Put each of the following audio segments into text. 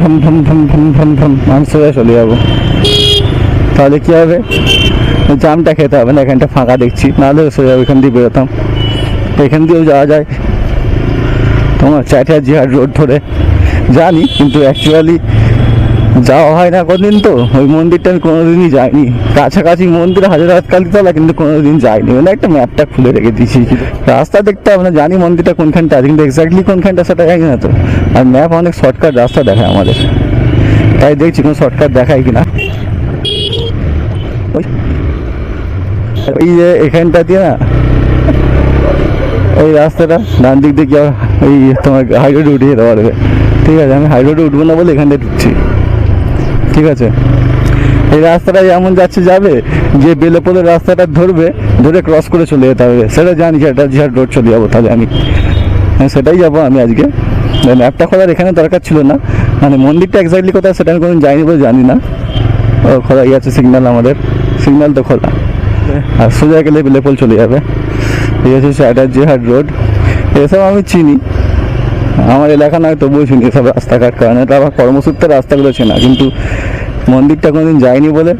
থম ধম ধম ধম ধম ধম আমি চলে যাব। তাহলে কি হবে? জামটা খেতে হবে না, এখানটা ফাঁকা দেখছি। নাহলে সোজা ওইখান দিয়ে বেরোতাম। এখান দিয়েও যাওয়া যায়। তোমার চ্যাটার্জি হাট রোড ধরে। জানি, কিন্তু অ্যাকচুয়ালি যাওয়া হয় না কোনদিন তো। ওই মন্দিরটা আমি কোনোদিনই যাইনি। কাছাকাছি মন্দির, হাজারাত কালীতলা, কিন্তু কোনোদিন যাইনি। মানে একটা ম্যাপটা খুলে রেখে দিয়েছি। রাস্তা দেখতে আমরা জানি মন্দিরটা কোনখানটা আছে, কিন্তু এক্স্যাক্টলি কোনখানটা সেটা জানি না তো। আর ম্যাপ অনেক শর্টকাট রাস্তা দেখায় আমাদের। তাই দেখছি কোনো শর্টকাট দেখায় কিনা। ওই- এই যে এখানটা দিয়ে না, ওই রাস্তাটা ডান দিক দিয়ে আবার তোমার হাই রোডে উঠে যেতে পারবে। ঠিক আছে, আমি হাই রোডে উঠবো না বলে এখান দিয়ে ঢুকছি। ঠিক আছে? এই রাস্তাটা এমন যাচ্ছে যাবে, যে বেলেপোলের রাস্তাটা ধরবে, ধরে ক্রস করে চলে যেতে হবে। সেটা জানি, সেটা জিহার রোড চলে যাব, তাহলে আমি। হ্যাঁ সেটাই যাব আমি আজকে। ম্যাপটা খোলার এখানে দরকার ছিল না। মানে মন্দিরটা এক্স্যাক্টলি কোথায় সেটা আমি কোনোদিন যাইনি বলে জানি না। ও খোলাই আছে সিগন্যাল আমাদের। সিগন্যাল তো খোলা। আর সোজা গেলে বেলেপোল চলে যাবে। এই হচ্ছে চ্যাটার্জি হাট রোড এসব আমি চিনি। আমার এলাকা নয়, তবুও চিনি এসব রাস্তাঘাট কারণ এটা আমার কর্মসূত্রে রাস্তাগুলো চেনা, কিন্তু মন্দিরটা কোনোদিন যাইনি বলে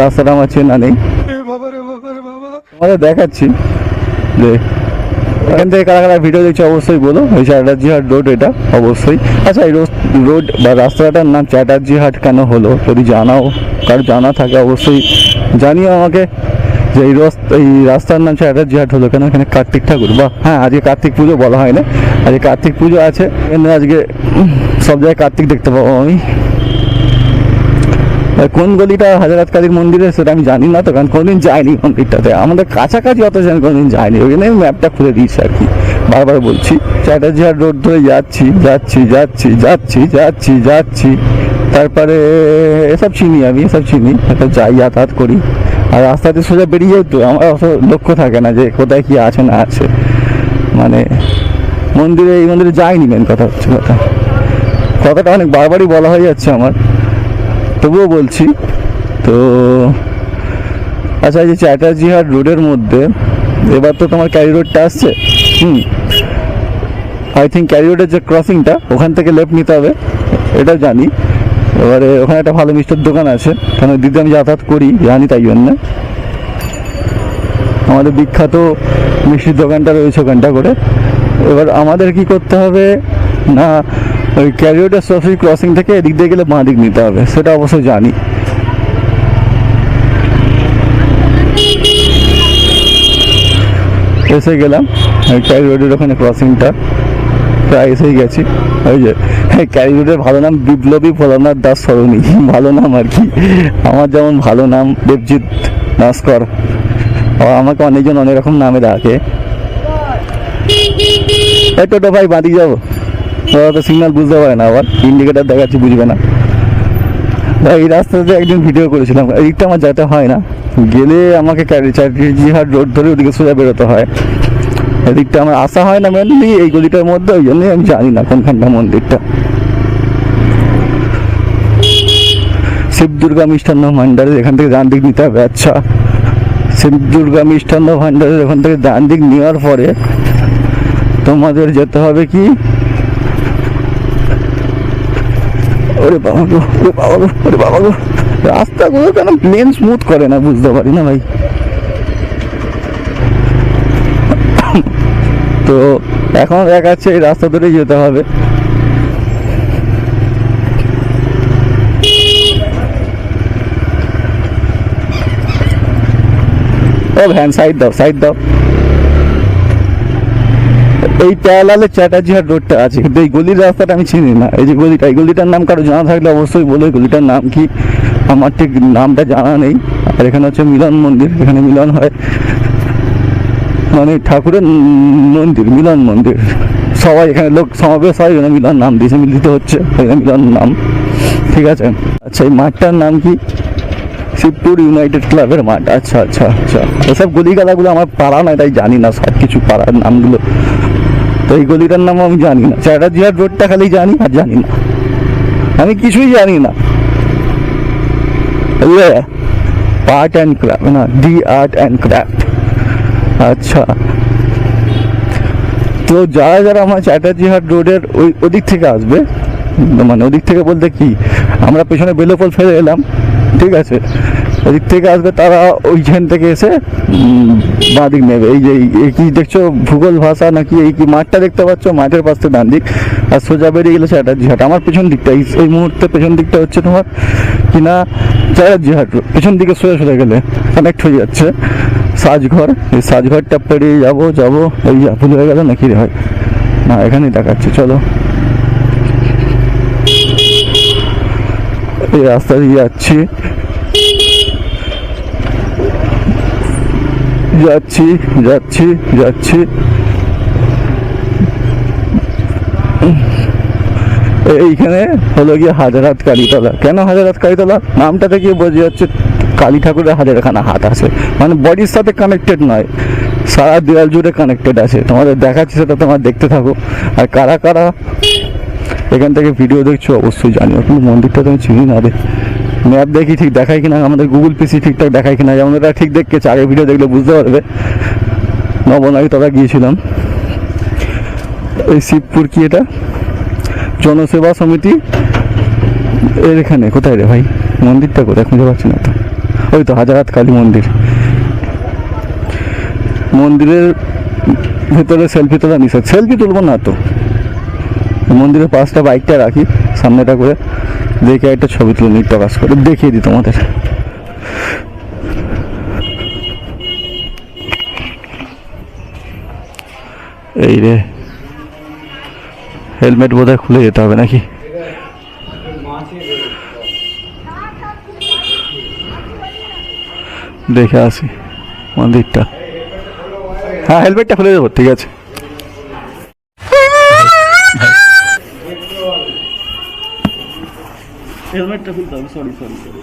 রাস্তাটা আমার চেনা নেই। দেখাচ্ছি যে এখান থেকে কারা কারা ভিডিও দেখছি অবশ্যই বলো। ওই চ্যাটার্জি হাট রোড এটা, অবশ্যই। আচ্ছা এই রোড বা রাস্তাটার নাম চ্যাটার্জি হাট কেন হলো? যদি জানাও, কার জানা থাকে অবশ্যই জানিও আমাকে। যে এই রাস্তা, এই রাস্তার নাম চ্যাটার্জি হাট হলো। কেন? এখানে কার্তিক ঠাকুর। বা হ্যাঁ আজকে কার্তিক পুজো বলা হয় না আজকে কার্তিক পুজো আছে। আজকে সব জায়গায় কার্তিক দেখতে পাবো আমি। কোন গলিটা হাজারাত কালীর মন্দিরে সেটা আমি জানি না তো, কারণ কোনোদিন যাইনি মন্দিরটাতে। আমাদের কাছাকাছি অত আমি কোনোদিন যাইনি। ওই জন্য আমি ম্যাপটা খুলে দিয়েছি আর কি। বারবার বলছি চ্যাটার্জি হাট রোড ধরে যাচ্ছি যাচ্ছি যাচ্ছি যাচ্ছি যাচ্ছি যাচ্ছি। তারপরে এসব চিনি আমি, এসব চিনি। একটা যাই, যাতায়াত করি। আর রাস্তাতে সোজা বেরিয়ে যেত আমার অত লক্ষ্য থাকে না যে কোথায় কি আছে না আছে। মানে মন্দিরে, এই মন্দিরে যাইনি মেন কথা হচ্ছে কথা। কথাটা অনেক বারবারই বলা হয়ে যাচ্ছে আমার। তবুও বলছি, তো আচ্ছা এই যে চ্যাটার্জি হাট রোডের মধ্যে, এবার তো তোমার ক্যারি রোডটা আসছে? হুম। আই থিঙ্ক ক্যারি রোডের যে ক্রসিংটা ওখান থেকে লেফট নিতে হবে এটা জানি। এবারে ওখানে একটা ভালো মিষ্টির দোকান আছে। কেন দিদি, আমি যাতায়াত করি, জানি তাই জন্য। আমাদের বিখ্যাত মিষ্টির দোকানটা রয়েছে ওখানটা করে। এবার আমাদের কি করতে হবে না, ওই ক্যারিওটা সফি ক্রসিং থেকে এদিক দিয়ে গেলে বাঁ দিক নিতে হবে, সেটা অবশ্য জানি। এসে গেলাম ক্যারি রোডের ওখানে ক্রসিংটা, প্রায় এসেই গেছি। ওই যে ক্যারি রোডের ভালো নাম বিপ্লবী ভোলানাথ দাস সরণি। ভালো নাম আর কি। আমার যেমন ভালো নাম দেবজিৎ নাস্কর আমাকে অনেকজন অনেক রকম নামে ডাকে। টোটো ভাই বাঁধি যাব। ওরা তো সিগনাল বুঝতে পারে না আবার। ইন্ডিকেটার দেখাচ্ছি বুঝবে না। ভাই, এই রাস্তাতে একদিন ভিডিও করেছিলাম। এদিকটা আমার যাতে হয় না। গেলে আমাকে চ্যাটার্জি হাট রোড ধরে ওদিকে সোজা বেরোতে হয়। এদিকটা আমার আসা হয় না মেনলি এই গলিটার মধ্যে, ওই জন্যই আমি জানি না কোনখানটা মন্দিরটা। শিব দুর্গা মিষ্টান্ন ভান্ডারের এখান থেকে ডান দিক নিতে হবে আচ্ছা। শিব দুর্গা মিষ্টান্ন ভান্ডারের ওখান থেকে ডান দিক নেওয়ার পরে তোমাদের যেতে হবে কি? ওরে বাবা গো, ওরে বাবা গো, ওরে বাবা গো। রাস্তাগুলো কেন প্লেন স্মুথ করে না, বুঝতে পারি না ভাই। তো এখন দেখাচ্ছে এই রাস্তা ধরেই যেতে হবে। ও ভ্যান সাইড দাও সাইড দাও। এই প্যালালে চ্যাটার্জি হাট রোডটা আছে, কিন্তু এই গলির রাস্তাটা আমি চিনি না। এই যে গলিটা, এই গলিটার নাম কারও জানা থাকলে অবশ্যই বলো গলিটার নাম কি? আমার ঠিক নামটা জানা নেই। আর এখানে হচ্ছে মিলন মন্দির, এখানে মিলন হয়। মানে ঠাকুরের মন্দির, মিলন মন্দির। সবাই এখানে লোক সমাবেশ হয়, এখানে মিলন নাম দিয়েছে, মিলিত হচ্ছে, এখানে মিলন নাম। ঠিক আছে? আচ্ছা এই মাঠটার নাম কি? শিবপুর ইউনাইটেড ক্লাবের মাঠ। আচ্ছা আচ্ছা আচ্ছা। এসব গলিগালাগুলো আমার পাড়া না তাই জানি না সব কিছু পাড়ার নামগুলো। তো এই গলিটার নাম আমি জানি না। চ্যাটার্জি হাট রোডটা খালি জানি আর জানি না। আমি কিছুই জানি না। আর্ট অ্যান্ড ক্রাফট না, ডি আর্ট অ্যান্ড ক্রাফট আচ্ছা। তো যারা যারা আমার চ্যাটার্জি হাট রোডের ওই ওদিক থেকে আসবে মানে ওদিক থেকে বলতে কি, আমরা পেছনে বেলোপল ফেলে এলাম, ঠিক আছে? ওদিক থেকে আসবে তারা ওইখান থেকে এসে বাঁ দিক নেবে। এই যে, এই- কি দেখছ, ভূগোল ভাষা নাকি এই কি মাঠটা দেখতে পাচ্ছ? মাঠের পাশ ডান দিক। আর সোজা বেরিয়ে গেলে চ্যাটার্জি হাট আমার পেছন দিকটা, এই মুহূর্তে পেছন দিকটা হচ্ছে তোমার কিনা চ্যাটার্জি হাট পেছন দিকে সোজা সোজা গেলে কানেক্ট হয়ে যাচ্ছে। সাজঘর, এই সাজঘরটা পেরিয়ে যাব যাব। এই যা, ভুল হয়ে গেল নাকি রে হয় না, এখানেই দেখাচ্ছে, চলো। এই রাস্তা দিয়ে যাচ্ছি। যাচ্ছি যাচ্ছি যাচ্ছি। এইখানে হলো গিয়ে হাজারাত কালীতলা। কেন হাজারাত কালীতলা? নামটা থেকে বোঝা যাচ্ছে কালী ঠাকুরের হাজারখানা হাত আছে। মানে বডির সাথে কানেক্টেড নয়, সারা দেওয়াল জুড়ে কানেক্টেড আছে। তোমাদের দেখাচ্ছি সেটা তোমার দেখতে থাকো। আর কারা কারা এখান থেকে ভিডিও দেখছ, অবশ্যই জানিও। কিন্তু মন্দিরটা তুমি চিনি না রে। ম্যাপ দেখি ঠিক দেখায় কিনা, আমাদের গুগল পিসি ঠিকঠাক দেখায় কিনা। যেমন এটা ঠিক দেখেছে আগে ভিডিও দেখলে বুঝতে পারবে। নবনারী তলা গিয়েছিলাম। এই শিবপুর কি এটা? জনসেবা সমিতি। এর এখানে, কোথায় রে ভাই? মন্দিরটা কোথায়? খুঁজে পাচ্ছি না তো। ওই তো হাজারাত কালী মন্দির। মন্দিরের ভেতরে সেলফি তোলা নিষেধ। সেলফি তুলবো না তো। মন্দিরের পাশটা বাইকটা রাখি, সামনেটা করে দেখে একটা ছবি তুলে নিই, প্রকাশ করে। দেখিয়ে দিই তোমাদের। এই রে। হেলমেট বোধহয় খুলে যেতে হবে নাকি? দেখে আসি, মন্দিরটা। হ্যাঁ হেলমেটটা খুলে দেবো, ঠিক আছে। হেলমেটটা খুলতে হবে সরি সরি সরি